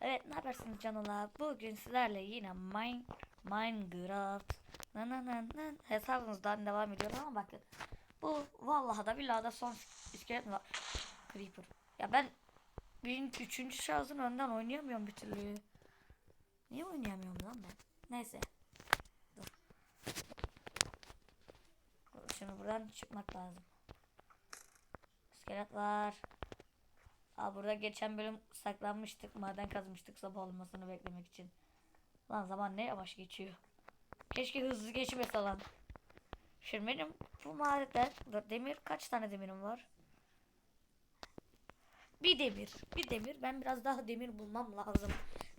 Evet ne yaparsınız canlar? Bugün sizlerle yine Mine, Minecraft na na na na hesabımızdan devam ediyor ama bakın. Bu vallahi da billahi da son iskelet var? Creeper. Ya ben birinci, üçüncü şahsın önden oynayamıyorum bir türlü. Niye oynayamıyorum lan ben? Neyse. Dur. Şimdi buradan çıkmak lazım. İskelet var. Aa burada geçen bölüm saklanmıştık. Maden kazmıştık sabah olmasını beklemek için. Lan zaman ne yavaş geçiyor. Keşke hızlı geçmese lan. Şimdi benim bu madende demir kaç tane demirim var? Bir demir. Bir demir. Ben biraz daha demir bulmam lazım.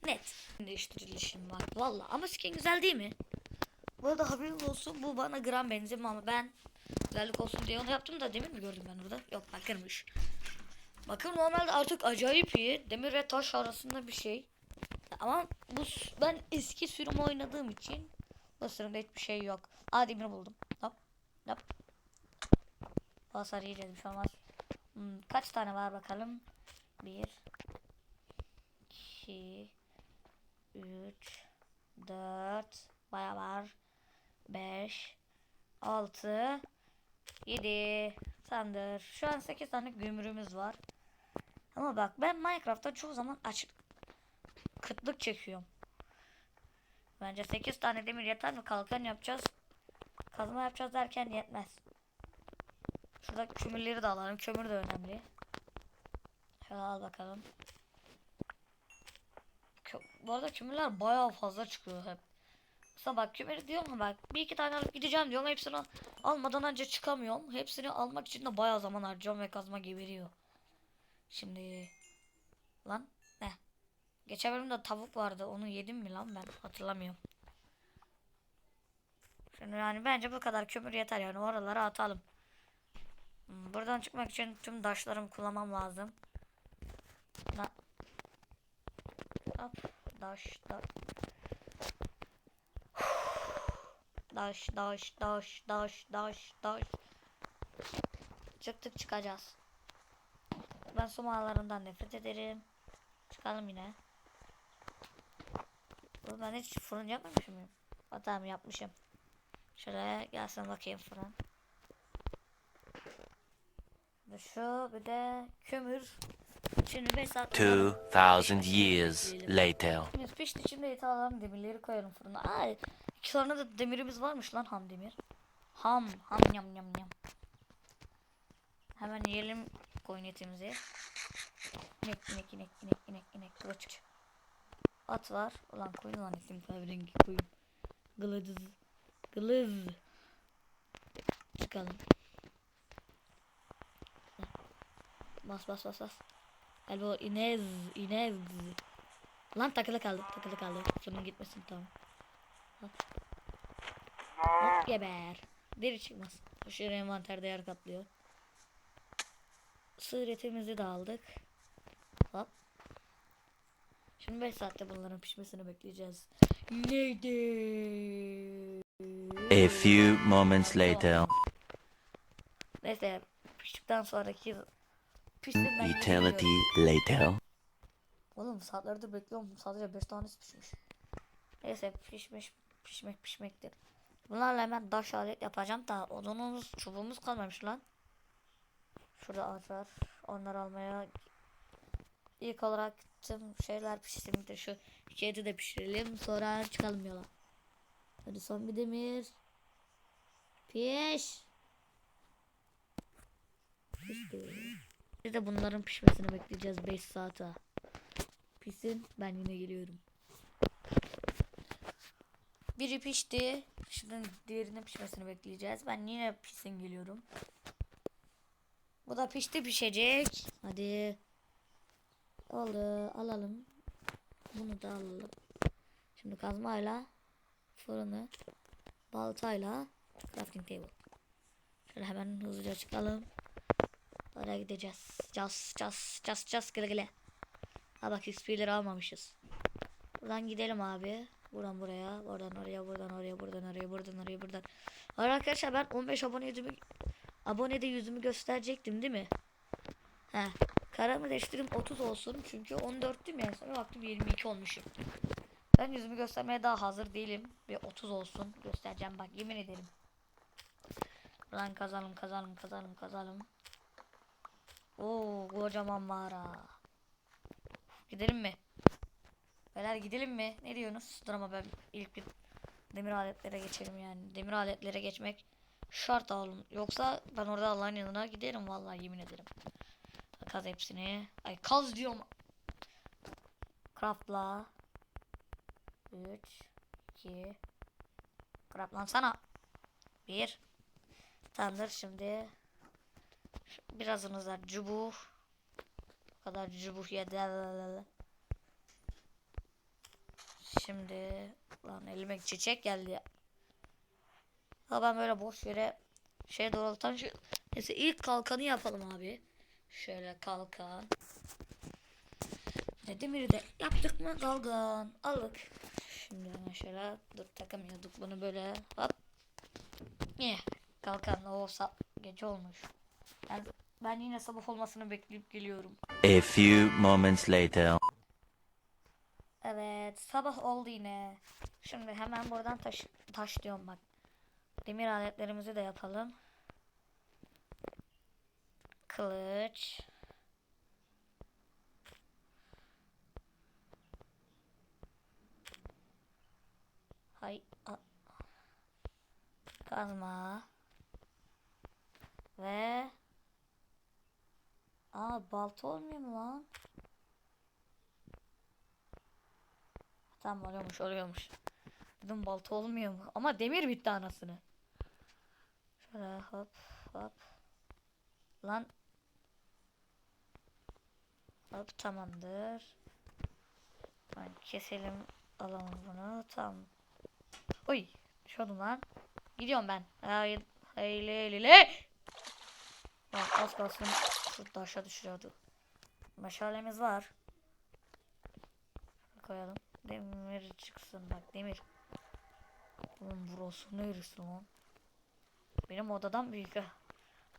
Net. Değiştirilişim var. Valla ama skin güzel değil mi? Bu arada haberiniz olsun bu bana gram benzemiyor ama ben güzellik olsun diye onu yaptım da demir mi gördüm ben orada? Yok bakırmış. Bakın normalde artık acayip iyi. Demir ve taş arasında bir şey. Ama bu ben eski sürüm oynadığım için bu sürümde hiçbir şey yok. Aa demir buldum. Hop. Hop. Hasar yiyeceğiz bir şey olmaz. Hmm, kaç tane var bakalım? Bir. iki, Üç. Dört. Baya var. Beş. Altı. Yedi. Sandır. Şu an 8 tane gümrümüz var. Ama bak ben Minecraft'ta çoğu zaman açık kıtlık çekiyorum. Bence 8 tane demir yeter mi? Kalkan yapacağız. Kazma yapacağız derken yetmez. Şurada kömürleri de alalım. Kömür de önemli. Şöyle al bakalım. Kö Bu arada kömürler bayağı fazla çıkıyor hep. Mesela bak kömür diyorum bak bir iki tane alıp gideceğim diyorum hepsini al- almadan önce çıkamıyorum. Hepsini almak için de bayağı zaman harcıyorum ve kazma geberiyor. Şimdi lan ne? Geçen bölümde tavuk vardı. Onu yedim mi lan ben? Hatırlamıyorum. Şimdi yani bence bu kadar kömür yeter yani oralara atalım. Hmm, Buradan çıkmak için tüm taşlarımı kullanmam lazım. Da Hop, daş, daş. Daş, daş, daş, daş, daş, daş. Çıktık çıkacağız. Ben su mağaralarından nefret ederim. Çıkalım yine. Oğlum ben hiç fırın yapmamışım mıyım? Ha, tamam yapmışım. Şöyle gelsin bakayım fırın. Ve şu bir de kömür. Şimdi 5 saat 2,000 years later. Biz pişti şimdi eti alalım demirleri koyalım fırına. Ay sonra da demirimiz varmış lan ham demir. Ham ham yam yam yam. Hemen yiyelim koyun etimizi. İnek inek inek inek inek inek kılıç. At var. Ulan koyun lan isim kahverengi koyun. Gılız. Gılız. Çıkalım. Bas bas bas bas. O inez inez. Lan takılı kaldı takılı kaldı. Fırının gitmesin tamam. Geber. Deri çıkmaz. Aşırı envanterde yer kaplıyor. Sığır etimizi de aldık. Hop. Şimdi 5 saatte bunların pişmesini bekleyeceğiz. Neydi? A few moments later. Neyse piştikten sonraki pişsin ben Eternity later. Oğlum saatlerdir bekliyorum. Sadece 5 tanesi pişmiş. Neyse pişmiş pişmek pişmektir. Bunlarla hemen taş alet yapacağım da odunumuz çubuğumuz kalmamış lan. Şurada ağaç. Onları almaya ilk olarak tüm şeyler de şu kedi de pişirelim sonra çıkalım yola. Hadi son bir demir. Piş. Pişti. De bunların pişmesini bekleyeceğiz 5 saate. Pişsin ben yine geliyorum. Biri pişti. Şimdi diğerinin pişmesini bekleyeceğiz. Ben yine pişsin geliyorum. Bu da pişti pişecek. Hadi. Oldu alalım. Bunu da alalım. Şimdi kazmayla fırını baltayla crafting table. Şöyle hemen hızlıca çıkalım. Oraya gideceğiz. Cas cas cas cas gele gele. Ha bak XP'leri almamışız. Buradan gidelim abi. Buradan buraya, buradan oraya, buradan oraya, buradan oraya, buradan oraya, buradan. Hayır arkadaşlar ben 15 abone yüzümü abonede yüzümü gösterecektim değil mi? He. Karamı değiştireyim 30 olsun. Çünkü 14'tüm ya. Sonra baktım 22 olmuşum. Ben yüzümü göstermeye daha hazır değilim. Bir 30 olsun. Göstereceğim bak yemin ederim. Lan kazalım kazalım kazalım kazalım. Oo kocaman mağara. Gidelim mi? Beyler gidelim mi? Ne diyorsunuz? Dur ama ben ilk bir demir aletlere geçelim yani. Demir aletlere geçmek şart oğlum. Yoksa ben orada Allah'ın yanına giderim vallahi yemin ederim. Kaz hepsini. Ay kaz diyorum. Craftla. 3 2 Craftlansana. 1 Tamamdır şimdi. Şu- Birazınız da cubuh. Bu kadar cubuh yedi. Şimdi lan elime çiçek geldi. Ha ben böyle boş yere şey doğrultan şu neyse ilk kalkanı yapalım abi. Şöyle kalkan. Ne demiri de yaptık mı kalkan aldık. Şimdi şöyle dur takamıyorduk bunu böyle hop. Niye? Kalkan o sa- gece olmuş. Ben, ben yine sabah olmasını bekleyip geliyorum. A few moments later. Evet sabah oldu yine. Şimdi hemen buradan taş, taş diyorum bak. Demir aletlerimizi de yapalım. Kılıç. Hay. a- Kazma. Ve Aa balta olmuyor mu lan? Tamam oluyormuş oluyormuş. Dedim balta olmuyor mu? Ama demir bitti anasını. Şöyle hop hop. Lan. Hop tamamdır. Ben keselim alalım bunu. Tamam. Oy. Düşüyordum lan. Gidiyorum ben. Hayır. Hayli hayli. Lan az kalsın şurada aşağı düşürüyordu. Meşalemiz var. Koyalım. Demir çıksın bak demir. Oğlum burası neresi lan? Benim odadan büyük.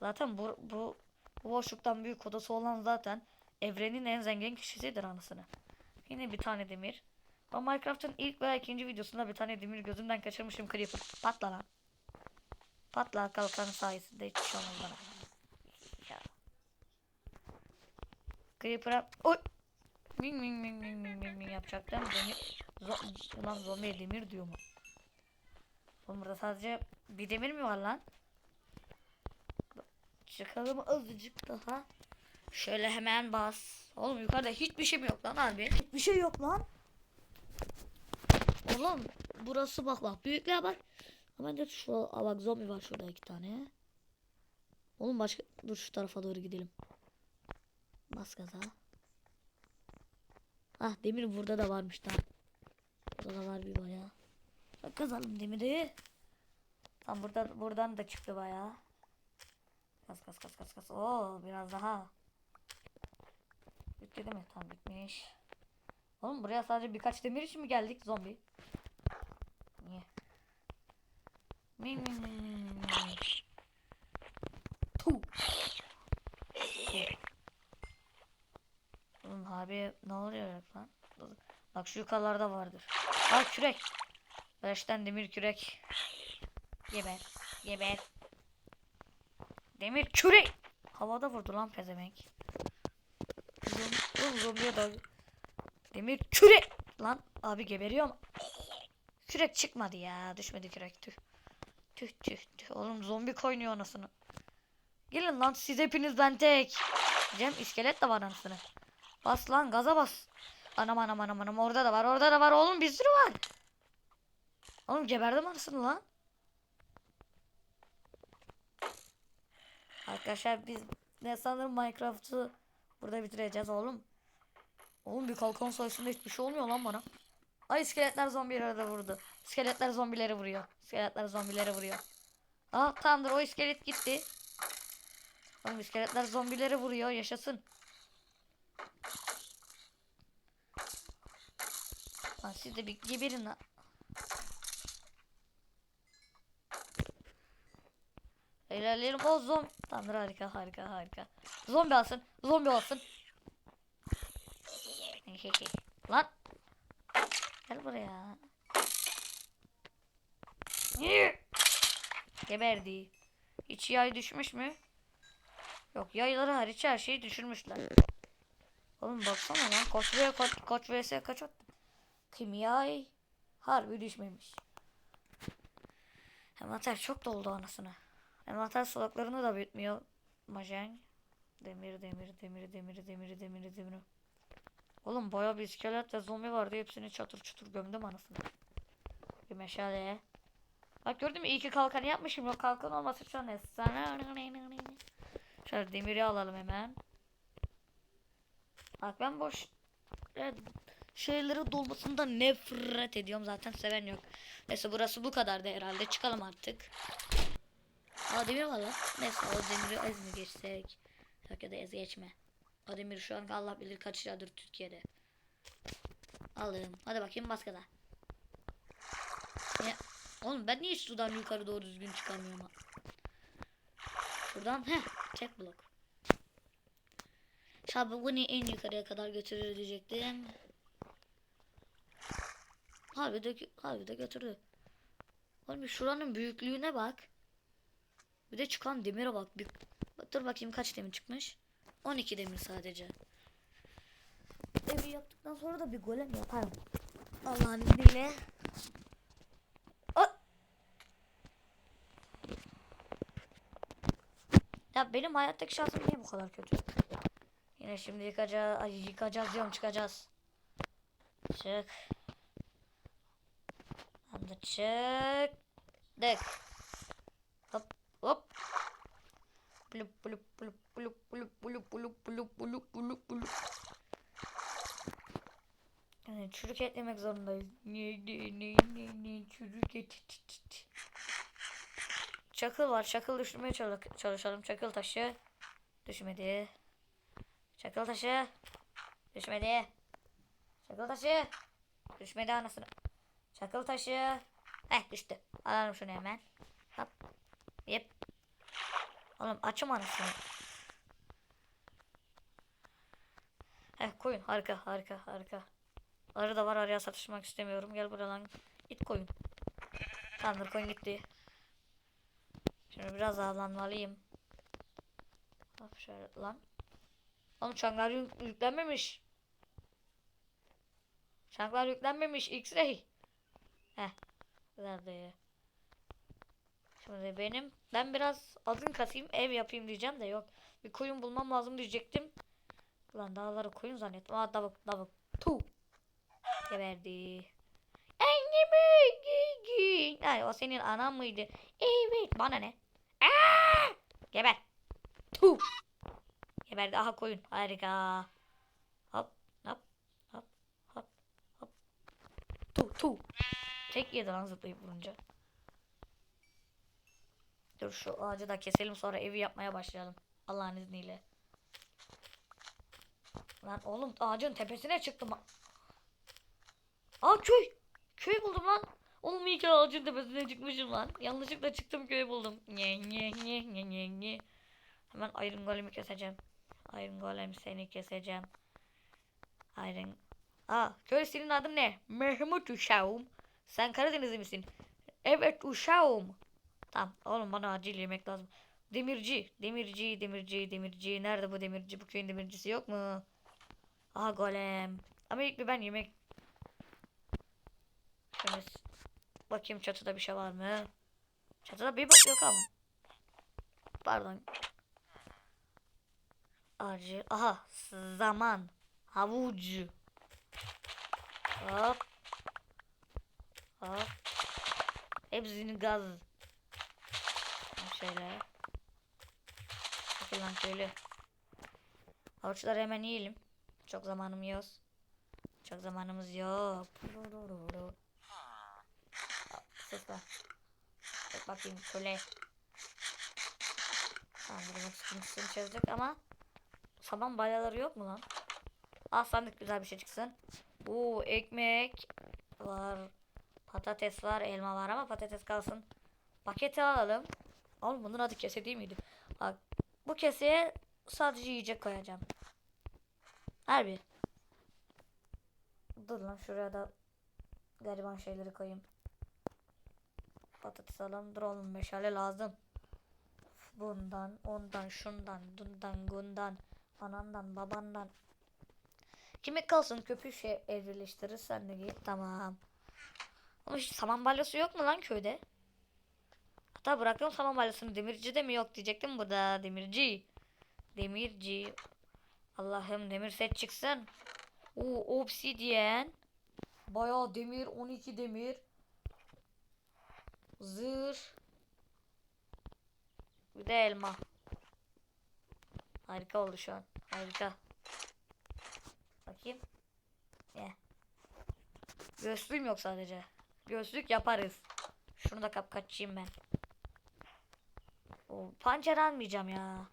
Zaten bu, bu, bu boşluktan büyük odası olan zaten evrenin en zengin kişisidir anasını. Yine bir tane demir. Ben Minecraft'ın ilk veya ikinci videosunda bir tane demir gözümden kaçırmışım Creeper. Patla lan. Patla kalkanın sayesinde hiçbir şey olmaz bana. Creeper'a... Oy! Ming ming ming ming ming ming ming yapacaktım. Demir... Zo Ulan zombiye demir diyor mu? Oğlum burada sadece bir demir mi var lan? Çıkalım azıcık daha. Şöyle hemen bas. Oğlum yukarıda hiçbir şey mi yok lan abi? Hiçbir şey yok lan. Oğlum burası bak bak büyüklüğe bak. Hemen de şu bak zombi var şurada iki tane. Oğlum başka dur şu tarafa doğru gidelim. Bas gaza. Ah demir burada da varmış daha. Burada da var bir bayağı. Bak kazalım demiri. Tam burada buradan da çıktı bayağı. Kas kas kas kas kas. Oo biraz daha. Bitti değil mi? Tam bitmiş. Oğlum buraya sadece birkaç demir için mi geldik zombi? Niye? Mi mi mi mi mi mi. Tuh. Ne oluyor lan? Bak şu yukarılarda vardır. Bak kürek. Beşten demir kürek. Geber. Geber. Demir kürek. Havada vurdu lan pezevenk. Zom- Oğlum zombiye da. Demir kürek. Lan abi geberiyor mu? Kürek çıkmadı ya. Düşmedi kürek tüh. Tüh tüh tüh. Oğlum zombi koynuyor anasını. Gelin lan siz hepiniz ben tek. Cem iskelet de var anasını. Bas lan gaza bas. Anam anam anam anam orada da var orada da var oğlum bir sürü var. Oğlum geberdim anasını lan. Arkadaşlar biz ne sanırım Minecraft'ı burada bitireceğiz oğlum. Oğlum bir kalkan sayısında hiçbir şey olmuyor lan bana. Ay iskeletler zombilere de vurdu. İskeletler zombilere vuruyor. İskeletler zombilere vuruyor. Aa tamamdır o iskelet gitti. Oğlum iskeletler zombilere vuruyor yaşasın. Lan siz de bir geberin lan. İlerleyelim o zombi. Tamamdır harika harika harika. Zombi alsın. Zombi alsın. Lan. Gel buraya. Geberdi. Hiç yay düşmüş mü? Yok yayları hariç her şeyi düşürmüşler. Oğlum baksana lan koç ve koç, koç vs kaç attı? Kimyay harbi düşmemiş. Envanter çok doldu anasını. Envanter salaklarını da büyütmüyor. Majeng. Demir demir demir demir demir demir demir. Oğlum baya bir iskelet ve zombi vardı. Hepsini çatır çutur gömdüm anasını. Bir meşale. Bak gördün mü iyi ki kalkan yapmışım. Yok kalkan olmasa şu an. Şöyle demiri alalım hemen. Bak ben boş evet, şeyleri dolmasından nefret ediyorum. Zaten seven yok. Neyse burası bu kadardı herhalde. Çıkalım artık. Aa demir var lan. Neyse o demiri ez mi geçsek? Yok ya da ez geçme. O demir şu an Allah bilir kaç liradır Türkiye'de. Alın. Hadi bakayım baskıda. Ya, oğlum ben niye sudan yukarı doğru düzgün çıkamıyorum? ha? Şuradan heh tek blok. Şabi bunu en yukarıya kadar götürür diyecektim. Harbi de, harbi de götürdü. Oğlum şuranın büyüklüğüne bak. Bir de çıkan demire bak. Bir, dur bakayım kaç demir çıkmış. 12 demir sadece. Evi yaptıktan sonra da bir golem yaparım. Allah'ın izniyle. Aa! Ya benim hayattaki şansım niye bu kadar kötü? Yine şimdi yıkacağız, ay yıkacağız diyorum çıkacağız. Çık. Hadi çık. Dık. Hop hop. Blup blup blup blup blup blup blup blup blup blup blup. Yani çürük et yemek zorundayız. Ne ne ne ne ne çürük et. Çakıl var. Çakıl düşürmeye çalış- çalışalım. Çakıl taşı. Düşmedi. Çakıl taşı. Düşmedi. Çakıl taşı. Düşmedi anasını. Çakıl taşı. Heh düştü. Alalım şunu hemen. Hop. Yep. Oğlum açım anasını. Heh koyun. Harika harika harika. Arı da var araya satışmak istemiyorum. Gel buraya lan. İt koyun. Tamamdır koyun gitti. Şimdi biraz avlanmalıyım. Hop şöyle lan. Oğlum çanklar yük- yüklenmemiş. Çanklar yüklenmemiş. X-ray. Heh. Nerede? Şimdi benim ben biraz adın kasayım ev yapayım diyeceğim de yok. Bir koyun bulmam lazım diyecektim. Ulan dağları koyun zannettim. Aa davuk davuk. Tu. Geberdi. Annemi gigi. Ay o senin anan mıydı? Evet bana ne? Aa! Geber. Tu. Geberdi. Aha koyun. Harika. Hop hop hop hop hop. Tu tu. Tek yedi lan zıplayıp vurunca. Dur şu ağacı da keselim sonra evi yapmaya başlayalım. Allah'ın izniyle. Lan oğlum ağacın tepesine çıktım. Aa köy. Köy buldum lan. Oğlum iyi ki ağacın tepesine çıkmışım lan. Yanlışlıkla çıktım köy buldum. Nye nye nye nye nye. Hemen Iron Golem'i keseceğim. Iron Golem seni keseceğim. Iron... Aa köy senin adın ne? Mehmet uşağım. Sen Karadenizli misin? Evet uşağım. Tamam oğlum bana acil yemek lazım. Demirci, demirci, demirci, demirci. Nerede bu demirci? Bu köyün demircisi yok mu? Aha golem. Ama ilk bir ben yemek... Şöyle bakayım çatıda bir şey var mı? Çatıda bir bak yok ama. Pardon. Acil. Aha zaman. Havucu. Hop. Hop. Hepsini gaz. Şöyle. Bakın lan şöyle. Havuçları hemen yiyelim. Çok zamanım yok. Çok zamanımız yok. Ses var. Bak bakayım köle. Tamam bunun sıkıntısını çözdük ama saman bayaları yok mu lan? Ah sandık güzel bir şey çıksın. Bu ekmek var. Patates var, elma var ama patates kalsın. Paketi alalım. Oğlum bunun adı kese değil miydi? Bak bu keseye sadece yiyecek koyacağım. Harbi. Dur lan şuraya da gariban şeyleri koyayım. Patates alalım. Dur oğlum meşale lazım. Bundan, ondan, şundan, dundan, gundan, anandan, babandan. Kime kalsın köpüğü şey evrileştirir sen de git. Tamam. Ama hiç saman balyası yok mu lan köyde? Hatta bıraktım saman balyasını demirci de mi yok diyecektim bu da demirci. Demirci. Allah'ım demir set çıksın. Oo obsidyen. Bayağı demir 12 demir. Zırh. Bir de elma. Harika oldu şu an. Harika. Bakayım. Ye. Göğüslüğüm yok sadece. Göğüslük yaparız. Şunu da kapkaççıyım ben. O pancar almayacağım ya.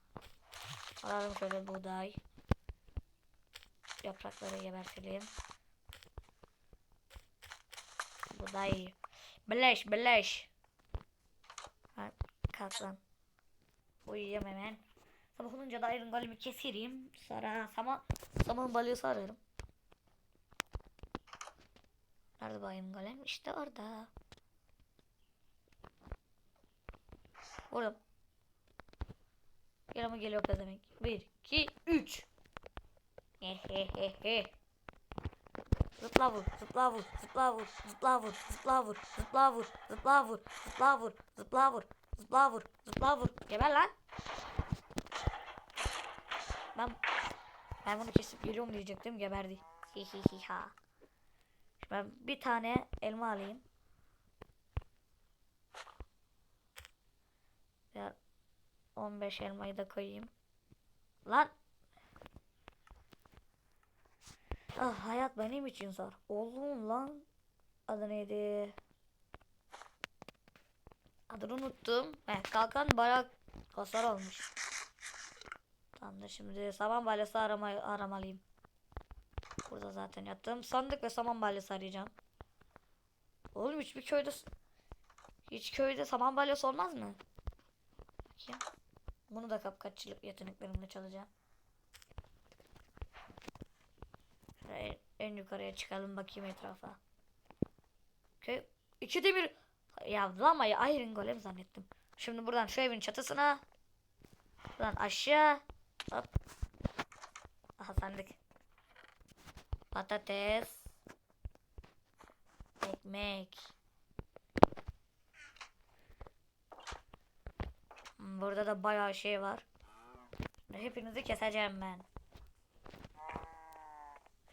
Alalım şöyle buğday. Yaprakları gebertelim. Buğday. Beleş beleş. Kalk lan. Uyuyayım hemen. Sabah olunca da iron golemi keserim. Sonra sama, saman balyası ararım. Nerede bu iron golem? İşte orada. Vurdum. Gel ama geliyor pezemek. 1, 2, 3. Hehehehe. Zıpla vur, zıpla vur, zıpla vur, zıpla vur, zıpla vur, zıpla vur, zıpla vur, zıpla vur, zıpla vur, zıpla vur, zıpla vur. Geber lan. Ben ben bunu kesip geliyorum diyecektim geberdi. Hihihiha. Ben bir tane elma alayım. Diğer 15 elmayı da koyayım. Lan. Ah hayat benim için zor. Oğlum lan. Adı neydi? Adını unuttum. Heh, kalkan bayağı hasar olmuş. Tamam da şimdi saman balyası arama, aramalıyım. Burada zaten yattım. Sandık ve saman balyası arayacağım. Oğlum hiçbir köyde hiç köyde saman balyası olmaz mı? Bakayım. Bunu da kapkaççılık yeteneklerimle çalacağım. Şöyle en yukarıya çıkalım bakayım etrafa. Köy iki demir ya lama ya iron golem zannettim. Şimdi buradan şu evin çatısına buradan aşağı hop. Aha sandık. Patates. Ekmek. Burada da bayağı şey var. Hepinizi keseceğim ben.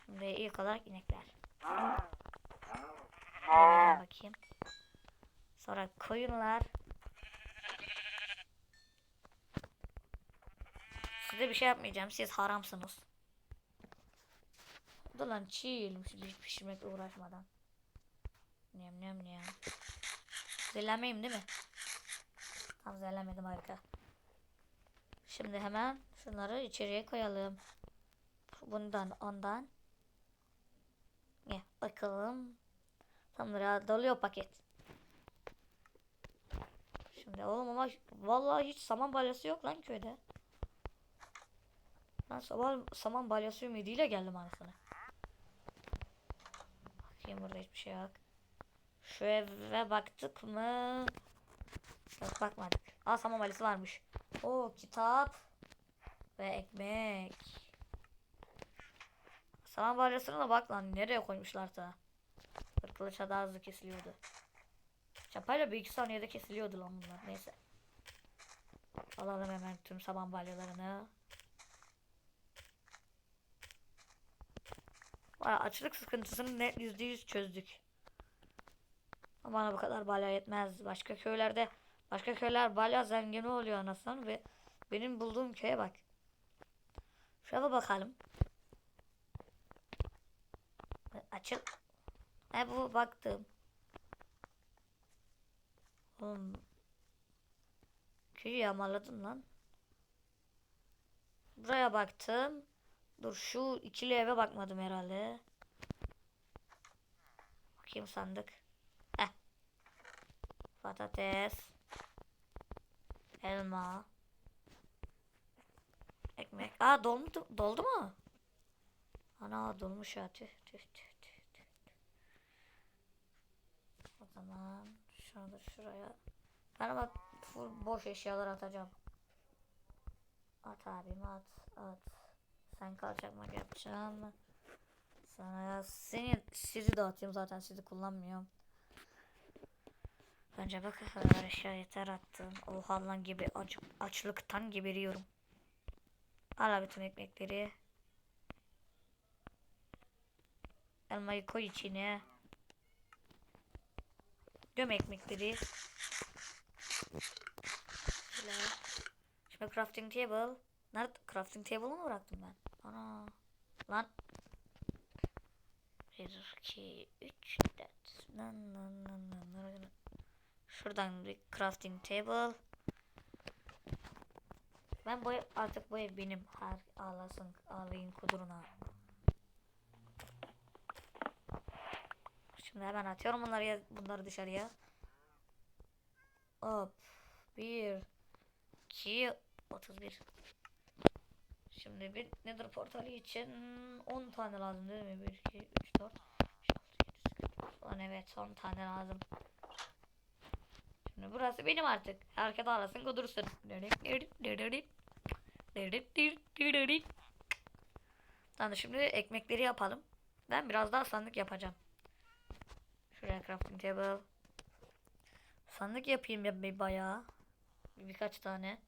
Şimdi ilk olarak inekler. Bakayım. Sonra koyunlar. Size bir şey yapmayacağım. Siz haramsınız. Dur lan hiç pişirmekle uğraşmadan. Nem nem nem. Zehirlenmeyeyim değil mi? Tam zehirlenmedim harika. Şimdi hemen şunları içeriye koyalım. Bundan ondan. Ne bakalım. Tam lira doluyor paket. Şimdi oğlum ama vallahi hiç saman balyası yok lan köyde. Ben saman, saman balyası ümidiyle geldim anasını. Bakayım burada hiçbir şey yok. Şu eve baktık mı? Yok bakmadık. Aa saman balyası varmış. O kitap ve ekmek. Saman balyasına da bak lan nereye koymuşlarsa. Kılıça daha hızlı kesiliyordu. Çapayla bir iki saniyede kesiliyordu lan bunlar. Neyse. Alalım hemen tüm saman balyalarını. Açlık sıkıntısını net yüzde yüz çözdük. Ama bana bu kadar balya yetmez. Başka köylerde başka köyler balya zengini oluyor anasını ve benim bulduğum köye bak. Şuna bakalım. Açıl. E bu baktım. Oğlum. Köyü yağmaladım lan. Buraya baktım. Dur şu ikili eve bakmadım herhalde. Bakayım sandık. Heh. Patates. Elma. Ekmek. Aa doldu, doldu mu? Ana dolmuş ya tüh tüh tüh tüh. tüh. Tamam. Şunu da şuraya. Ben ama full boş eşyalar atacağım. At abim at at. Sen kalçakmak yapacağım. Sana ya seni sizi dağıtayım zaten sizi kullanmıyorum. Bence bak eşya yeter attım. Oha lan gibi aç, açlıktan geberiyorum. Al bütün ekmekleri. Elmayı koy içine. Göm ekmekleri. Şöyle. Şimdi crafting table. Nerede? Crafting table'ı mı bıraktım ben? Ana. Lan. 1, 2, 3, 4. Nan, nan, nan, nan, nan. Şuradan bir crafting table. Ben bu artık bu ev benim. Her ağlasın ağlayın kuduruna. Şimdi hemen atıyorum bunları bunları dışarıya. Hop. 1 2 31. Şimdi bir Nether portalı için 10 tane lazım değil mi? 1 2 3 4 5 6 7 8 evet 10 tane lazım. Şimdi burası benim artık. Herkes arasın kudursun. Tamam şimdi ekmekleri yapalım. Ben biraz daha sandık yapacağım. Şuraya crafting table. Sandık yapayım ya bir bayağı. Bir, birkaç tane.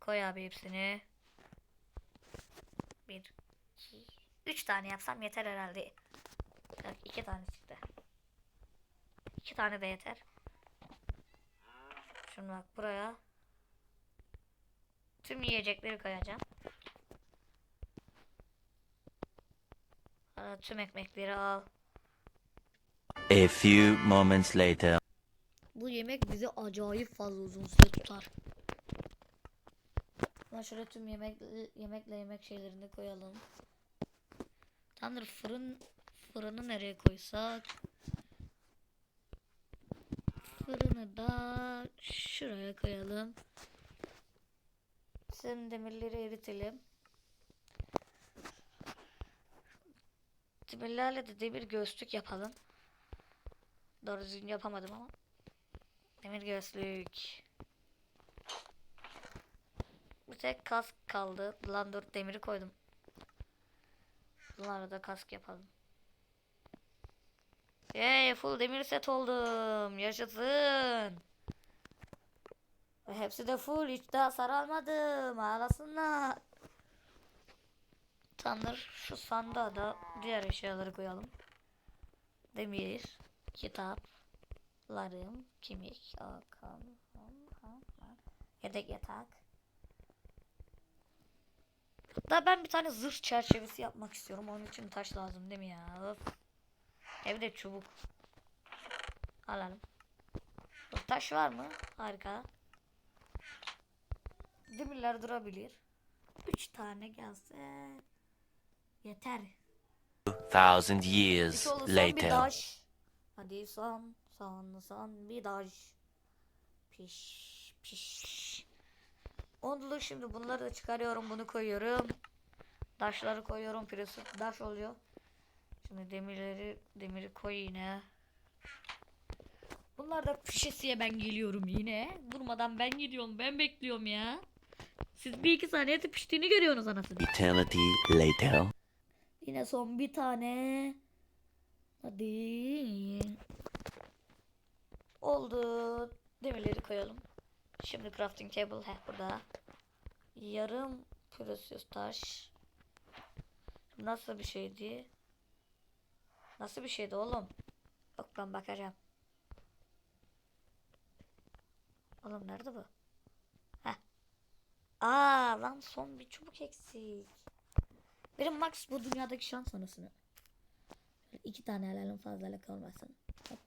Koy abi hepsini. Bir, iki, üç tane yapsam yeter herhalde. Yok iki tane çıktı. İki tane de yeter. Şimdi bak buraya. Tüm yiyecekleri koyacağım. Sonra tüm ekmekleri al. A few moments later. Bu yemek bizi acayip fazla uzun süre tutar. Ben şöyle tüm yemek yemekle yemek şeylerini koyalım. Tanrı fırın fırını nereye koysak? Fırını da şuraya koyalım. Şimdi demirleri eritelim. Demirlerle de demir göğüslük yapalım. Doğru düzgün yapamadım ama. Demir göğüslük. Bir tek kask kaldı. Lan dur demiri koydum. Bunlara da kask yapalım. Yay full demir set oldum. Yaşasın. Hepsi de full. Hiç daha hasar almadım. Ağlasınlar. Tanrı şu sandığa da diğer eşyaları koyalım. Demir, kitap, larım, kemik, akam, yedek yatak. Hatta ben bir tane zırh çerçevesi yapmak istiyorum. Onun için taş lazım değil mi ya? Öf. Evde çubuk. Alalım. Taş var mı? Harika. Demirler durabilir. Üç tane gelse yeter. Thousand years olursa bir later. daş. Hadi son, son, son bir daş. Piş, piş. Oldu şimdi bunları da çıkarıyorum, bunu koyuyorum. Daşları koyuyorum, piresi daş oluyor. Şimdi demirleri, demiri koy yine. Bunlar da pişesiye ben geliyorum yine. Durmadan ben gidiyorum, ben bekliyorum ya. Siz bir iki saniyede piştiğini görüyorsunuz anasını. Eternity later. Yine son bir tane. Hadi. Oldu. Demirleri koyalım. Şimdi crafting table heh burada. Yarım precious taş. Nasıl bir şeydi? Nasıl bir şeydi oğlum? Bak ben bakacağım. Oğlum nerede bu? Heh. Aa lan son bir çubuk eksik. Benim max bu dünyadaki şans anasını. İki tane helalim fazlayla kalmasın. Hop.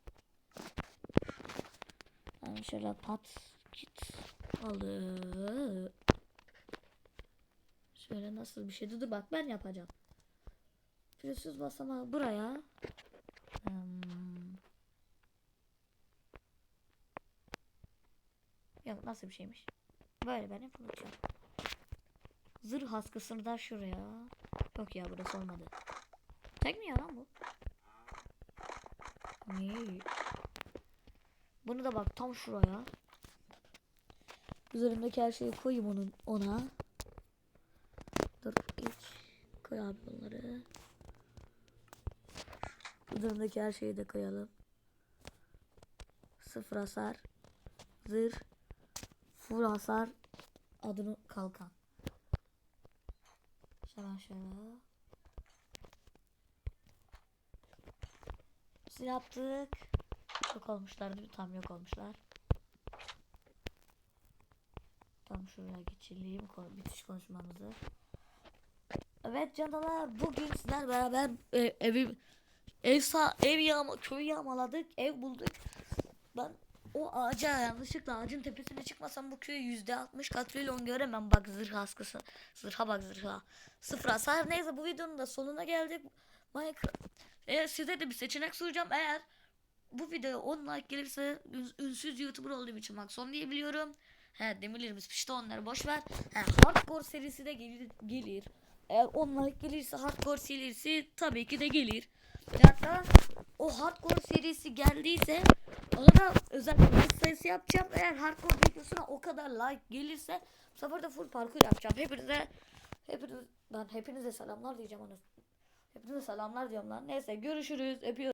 Ben şöyle pat git alı. Şöyle nasıl bir şeydi dur bak ben yapacağım. Pürüzsüz basamağı buraya. Hmm. Yok nasıl bir şeymiş. Böyle ben hep unutuyorum. Zırh askısını da şuraya. Yok ya burası olmadı. Tek mi ya lan bu? Ne? Bunu da bak tam şuraya. Üzerimdeki her şeyi koyayım onun ona. Dur ilk koy abi bunları. Üzerimdeki her şeyi de koyalım. Sıfır hasar. Zırh. Full hasar. Adını kalkan. Şöyle şöyle. Biz yaptık. Yok olmuşlar değil mi? Tam yok olmuşlar. Tam şuraya. Ko- Bitiş konuşmamızı. Evet canlar bugün sizler beraber e, evi ev sağ ev yağma köyü yağmaladık ev bulduk. Ben o ağaca yanlışlıkla ağacın tepesine çıkmasam bu köyü yüzde altmış katrilyon göremem bak zırh askısı zırha bak zırha sıfır hasar neyse bu videonun da sonuna geldik Minecraft eğer size de bir seçenek sunacağım eğer bu video 10 like gelirse ün- ünsüz youtuber olduğum için bak son diyebiliyorum he demirlerimiz pişti onları boş ver he hardcore serisi de gelir, gelir. eğer 10 like gelirse hardcore serisi tabii ki de gelir hatta o hardcore serisi geldiyse ona özel bir sayısı yapacağım. Eğer hardcore videosuna o kadar like gelirse bu sefer de full parkur yapacağım. Hepinize hepiniz ben hepinize selamlar diyeceğim onu. Hepinize selamlar diyorum lan. Neyse görüşürüz. Öpüyorum.